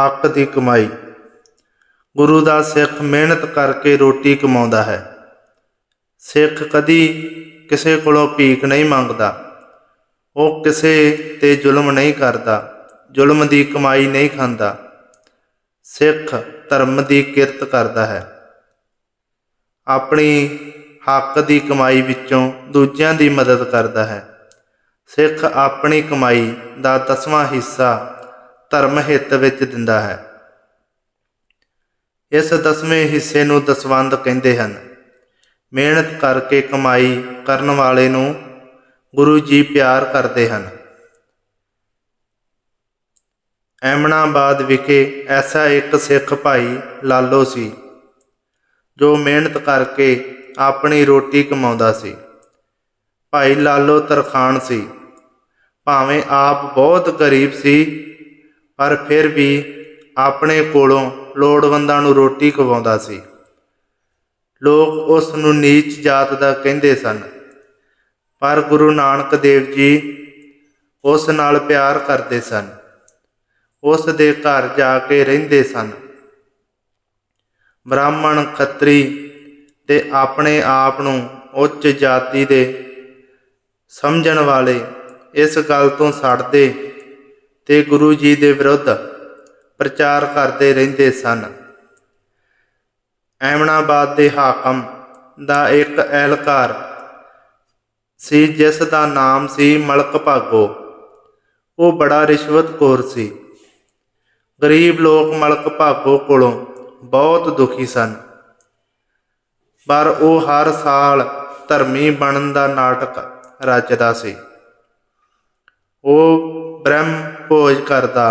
ਹੱਕ ਦੀ ਕਮਾਈ। ਗੁਰੂ ਦਾ ਸਿੱਖ ਮਿਹਨਤ ਕਰਕੇ ਰੋਟੀ ਕਮਾਉਂਦਾ ਹੈ। ਸਿੱਖ ਕਦੀ ਕਿਸੇ ਕੋਲੋਂ ਭੀਖ ਨਹੀਂ ਮੰਗਦਾ। ਉਹ ਕਿਸੇ ਤੇ ਜ਼ੁਲਮ ਨਹੀਂ ਕਰਦਾ। ਜ਼ੁਲਮ ਦੀ ਕਮਾਈ ਨਹੀਂ ਖਾਂਦਾ। ਸਿੱਖ ਧਰਮ ਦੀ ਕਿਰਤ ਕਰਦਾ ਹੈ। ਆਪਣੀ ਹੱਕ ਦੀ ਕਮਾਈ ਵਿੱਚੋਂ ਦੂਜਿਆਂ ਦੀ ਮਦਦ ਕਰਦਾ ਹੈ। ਸਿੱਖ ਆਪਣੀ ਕਮਾਈ ਦਾ ਦਸਵਾਂ ਹਿੱਸਾ ਧਰਮ ਹਿੱਤ ਵਿੱਚ ਦਿੰਦਾ ਹੈ। ਇਸ ਦਸਵੇਂ ਹਿੱਸੇ ਨੂੰ ਦਸਵੰਧ ਕਹਿੰਦੇ ਹਨ। ਮਿਹਨਤ ਕਰਕੇ ਕਮਾਈ ਕਰਨ ਵਾਲੇ ਨੂੰ ਗੁਰੂ ਜੀ ਪਿਆਰ ਕਰਦੇ ਹਨ। ਐਮਨਾਬਾਦ ਵਿਖੇ ਐਸਾ ਇੱਕ ਸਿੱਖ ਭਾਈ ਲਾਲੋ ਸੀ, ਜੋ ਮਿਹਨਤ ਕਰਕੇ ਆਪਣੀ ਰੋਟੀ ਕਮਾਉਂਦਾ ਸੀ। ਭਾਈ ਲਾਲੋ ਤਰਖਾਣ ਸੀ। ਭਾਵੇਂ ਆਪ ਬਹੁਤ ਗਰੀਬ ਸੀ ਪਰ ਫਿਰ ਵੀ ਆਪਣੇ ਕੋਲੋਂ ਲੋੜਵੰਦਾਂ ਨੂੰ ਰੋਟੀ ਖਵਾਉਂਦਾ ਸੀ। ਲੋਕ ਉਸ ਨੂੰ ਨੀਚ ਜਾਤ ਦਾ ਕਹਿੰਦੇ ਸਨ। ਪਰ ਗੁਰੂ ਨਾਨਕ ਦੇਵ ਜੀ ਉਸ ਨਾਲ ਪਿਆਰ ਕਰਦੇ ਸਨ। ਉਸ ਦੇ ਘਰ ਜਾ ਕੇ ਰਹਿੰਦੇ ਸਨ। ਬ੍ਰਾਹਮਣ ਖੱਤਰੀ ਤੇ ਆਪਣੇ ਆਪ ਨੂੰ ਉੱਚ ਜਾਤੀ ਦੇ ਸਮਝਣ ਵਾਲੇ ਇਸ ਗੱਲ ਤੋਂ ਛੱਡਦੇ ਤੇ ਗੁਰੂ ਜੀ ਦੇ ਵਿਰੁੱਧ ਪ੍ਰਚਾਰ ਕਰਦੇ ਰਹਿੰਦੇ ਸਨ। ਐਮਨਾਬਾਦ ਦੇ ਹਾਕਮ ਦਾ ਇੱਕ ਐਲਕਾਰ ਸੀ, ਜਿਸ ਦਾ ਨਾਮ ਸੀ ਮਲਕ ਭਾਗੋ। ਉਹ ਬੜਾ ਰਿਸ਼ਵਤਖੋਰ ਸੀ। ਗਰੀਬ ਲੋਕ ਮਲਕ ਭਾਗੋ ਕੋਲੋਂ ਬਹੁਤ ਦੁਖੀ ਸਨ। ਪਰ ਉਹ ਹਰ ਸਾਲ ਧਰਮੀ ਬਣਨ ਦਾ ਨਾਟਕ ਰਚਦਾ ਸੀ। ਉਹ ਬ੍ਰਹਮ ਭੋਜ ਕਰਦਾ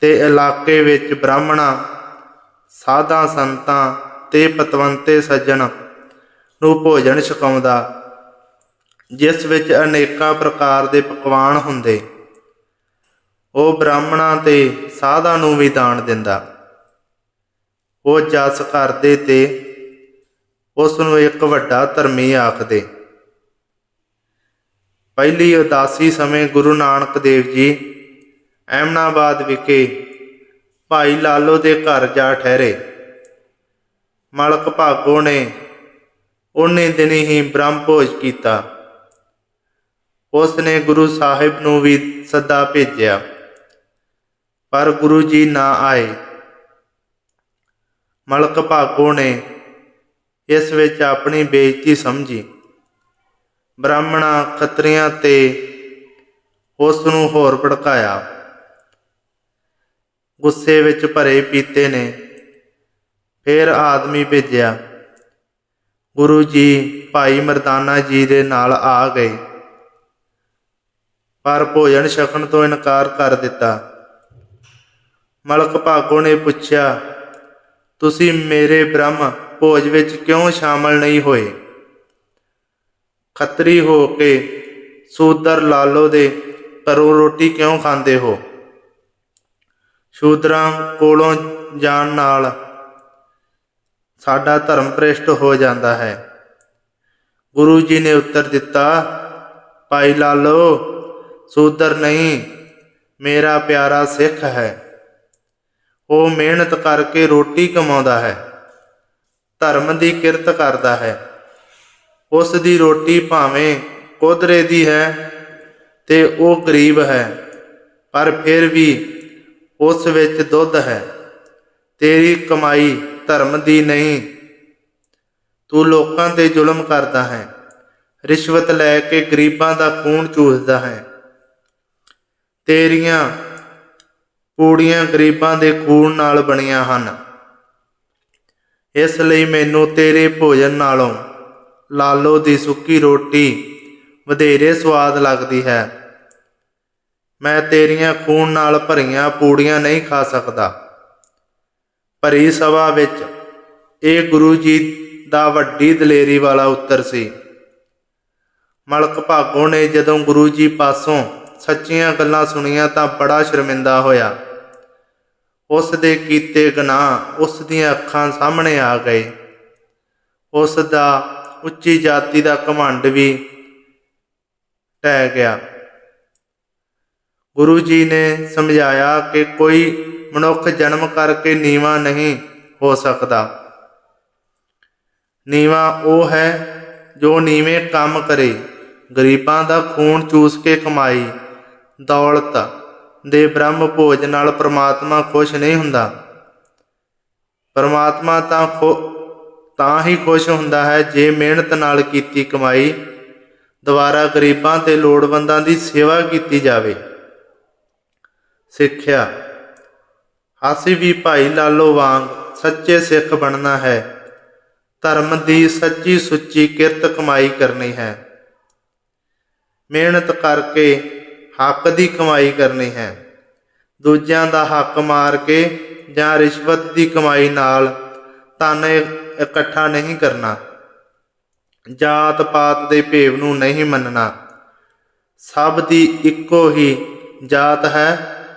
ਤੇ ਇਲਾਕੇ ਵਿੱਚ ਬ੍ਰਾਹਮਣਾਂ, ਸਾਧਾਂ ਸੰਤਾਂ ਤੇ ਪਤਵੰਤੇ ਸੱਜਣ ਨੂੰ ਭੋਜਨ ਛਕਾਉਂਦਾ, ਜਿਸ ਵਿੱਚ ਅਨੇਕਾਂ ਪ੍ਰਕਾਰ ਦੇ ਪਕਵਾਨ ਹੁੰਦੇ। ਉਹ ਬ੍ਰਾਹਮਣਾਂ ਤੇ ਸਾਧਾਂ ਨੂੰ ਵੀ ਦਾਨ ਦਿੰਦਾ। ਉਹ ਜਸ ਕਰਦੇ ਤੇ ਉਸ ਨੂੰ ਇੱਕ ਵੱਡਾ ਧਰਮੀ ਆਖਦੇ। ਪਹਿਲੀ ਉਦਾਸੀ ਸਮੇਂ ਗੁਰੂ ਨਾਨਕ ਦੇਵ ਜੀ ਐਮਨਾਬਾਦ ਵਿਖੇ ਭਾਈ ਲਾਲੋ ਦੇ ਘਰ ਜਾ ਠਹਿਰੇ। ਮਲਕ ਭਾਗੋ ਨੇ ਉਹਨੇ ਦਿਨ ਹੀ ਬ੍ਰਹਮ ਭੋਜ ਕੀਤਾ। ਉਸ ਨੇ ਗੁਰੂ ਸਾਹਿਬ ਨੂੰ ਵੀ ਸੱਦਾ ਭੇਜਿਆ। ਪਰ ਗੁਰੂ ਜੀ ਨਾ ਆਏ। ਮਲਕ ਭਾਗੋ ਨੇ ਇਸ ਵਿੱਚ ਆਪਣੀ ਬੇਇੱਜ਼ਤੀ ਸਮਝੀ। ਬ੍ਰਾਹਮਣਾ ਖੱਤਰੀਆਂ ਤੇ ਉਸ ਨੂੰ ਹੋਰ ਭੜਕਾਇਆ। ਗੁੱਸੇ ਵਿੱਚ ਭਰੇ ਪੀਤੇ ਨੇ। ਫਿਰ ਆਦਮੀ ਭੇਜਿਆ, ਗੁਰੂ ਜੀ, ਭਾਈ ਮਰਦਾਨਾ ਜੀ ਦੇ ਨਾਲ ਆ ਗਏ। ਪਰ ਭੋਜਨ ਛਕਣ ਤੋਂ ਇਨਕਾਰ ਕਰ ਦਿੱਤਾ। ਮਲਕ ਭਾਗੋ ਨੇ ਪੁੱਛਿਆ, ਤੁਸੀਂ ਮੇਰੇ ਬ੍ਰਹਮ ਭੋਜ ਵਿੱਚ ਕਿਉਂ ਸ਼ਾਮਲ ਨਹੀਂ ਹੋਏ? ਖੱਤਰੀ ਹੋ ਕੇ ਸੂਦਰ ਲਾਲੋ ਦੇ ਘਰੋਂ ਰੋਟੀ ਕਿਉਂ ਖਾਂਦੇ ਹੋ? ਸ਼ੂਦਰਾਂ ਕੋਲੋਂ ਜਾਣ ਨਾਲ ਸਾਡਾ ਧਰਮ ਭ੍ਰਿਸ਼ਟ ਹੋ ਜਾਂਦਾ ਹੈ। ਗੁਰੂ ਜੀ ਨੇ ਉੱਤਰ ਦਿੱਤਾ, ਭਾਈ ਲਾਲੋ, ਸੂਦਰ ਨਹੀਂ, ਮੇਰਾ ਪਿਆਰਾ ਸਿੱਖ ਹੈ। ਉਹ ਮਿਹਨਤ ਕਰਕੇ ਰੋਟੀ ਕਮਾਉਂਦਾ ਹੈ, ਧਰਮ ਦੀ ਕਿਰਤ ਕਰਦਾ ਹੈ। ਉਸ ਦੀ ਰੋਟੀ ਭਾਵੇਂ ਕੋਦਰੇ ਦੀ ਹੈ ਤੇ ਉਹ ਗਰੀਬ ਹੈ, ਪਰ ਫਿਰ ਵੀ ਉਸ ਵਿੱਚ ਦੁੱਧ ਹੈ। ਤੇਰੀ ਕਮਾਈ ਧਰਮ ਦੀ ਨਹੀਂ। ਤੂੰ ਲੋਕਾਂ ਤੇ ਜ਼ੁਲਮ ਕਰਦਾ ਹੈ। ਰਿਸ਼ਵਤ ਲੈ ਕੇ ਗਰੀਬਾਂ ਦਾ ਖੂਨ ਚੂਸਦਾ ਹੈ। ਤੇਰੀਆਂ ਪੂੜੀਆਂ ਗਰੀਬਾਂ ਦੇ ਖੂਨ ਨਾਲ ਬਣੀਆਂ ਹਨ। ਇਸ ਲਈ ਮੈਨੂੰ ਤੇਰੇ ਭੋਜਨ ਨਾਲੋਂ ਲਾਲੋ ਦੀ ਸੁੱਕੀ ਰੋਟੀ ਵਧੇਰੇ ਸਵਾਦ ਲੱਗਦੀ ਹੈ। ਮੈਂ ਤੇਰੀਆਂ ਖੂਨ ਨਾਲ ਭਰੀਆਂ ਪੂੜੀਆਂ ਨਹੀਂ ਖਾ ਸਕਦਾ। ਭਰੀ ਸਭਾ ਵਿੱਚ ਇਹ ਗੁਰੂ ਜੀ ਦਾ ਵੱਡੀ ਦਲੇਰੀ ਵਾਲਾ ਉੱਤਰ ਸੀ। ਮਲਕ ਭਾਗੋ ਨੇ ਜਦੋਂ ਗੁਰੂ ਜੀ ਪਾਸੋਂ ਸੱਚੀਆਂ ਗੱਲਾਂ ਸੁਣੀਆਂ ਤਾਂ ਬੜਾ ਸ਼ਰਮਿੰਦਾ ਹੋਇਆ। ਉਸ ਦੇ ਕੀਤੇ ਗੁਨਾਹ ਉਸ ਦੀਆਂ ਅੱਖਾਂ ਸਾਹਮਣੇ ਆ ਗਏ। ਉਸ ਦਾ ਉੱਚੀ ਜਾਤੀ ਦਾ ਘਮੰਡ ਵੀ ਟਹਿ ਗਿਆ। ਗੁਰੂ ਜੀ ਨੇ ਸਮਝਾਇਆ ਕਿ ਕੋਈ ਮਨੁੱਖ ਜਨਮ ਕਰਕੇ ਨੀਵਾ ਨਹੀਂ ਹੋ ਸਕਦਾ। ਨੀਵਾ ਉਹ ਹੈ ਜੋ ਨੀਵੇਂ ਕੰਮ ਕਰੇ, ਗਰੀਬਾਂ ਦਾ ਖੂਨ ਚੂਸ ਕੇ ਕਮਾਈ, ਦੌਲਤ ਦੇ ਬ੍ਰਹਮ ਭੋਜ ਨਾਲ ਪ੍ਰਮਾਤਮਾ ਖੁਸ਼ ਨਹੀਂ ਹੁੰਦਾ। ਪਰਮਾਤਮਾ ਤਾਂ ਖੁ, ਤਾਂ ਹੀ ਖੁਸ਼ ਹੁੰਦਾ ਹੈ ਜੇ ਮਿਹਨਤ ਨਾਲ ਕੀਤੀ ਕਮਾਈ ਦੁਆਰਾ ਗਰੀਬਾਂ ਤੇ ਲੋੜਵੰਦਾਂ ਦੀ ਸੇਵਾ ਕੀਤੀ ਜਾਵੇ। ਸਿੱਖਿਆ। ਅਸੀਂ ਵੀ ਭਾਈ ਲਾਲੋ ਵਾਂਗ ਸੱਚੇ ਸਿੱਖ ਬਣਨਾ ਹੈ। ਧਰਮ ਦੀ ਸੱਚੀ ਸੁੱਚੀ ਕਿਰਤ ਕਮਾਈ ਕਰਨੀ ਹੈ। ਮਿਹਨਤ ਕਰਕੇ ਹੱਕ ਦੀ ਕਮਾਈ ਕਰਨੀ ਹੈ। ਦੂਜਿਆਂ ਦਾ ਹੱਕ ਮਾਰ ਕੇ ਜਾਂ ਰਿਸ਼ਵਤ ਦੀ ਕਮਾਈ ਨਾਲ ਧਨ ਇਕੱਠਾ ਨਹੀਂ ਕਰਨਾ। ਜਾਤ ਪਾਤ ਦੇ ਭੇਵ ਨੂੰ ਨਹੀਂ ਮੰਨਣਾ। ਸਭ ਦੀ ਇੱਕੋ ਹੀ ਜਾਤ ਹੈ।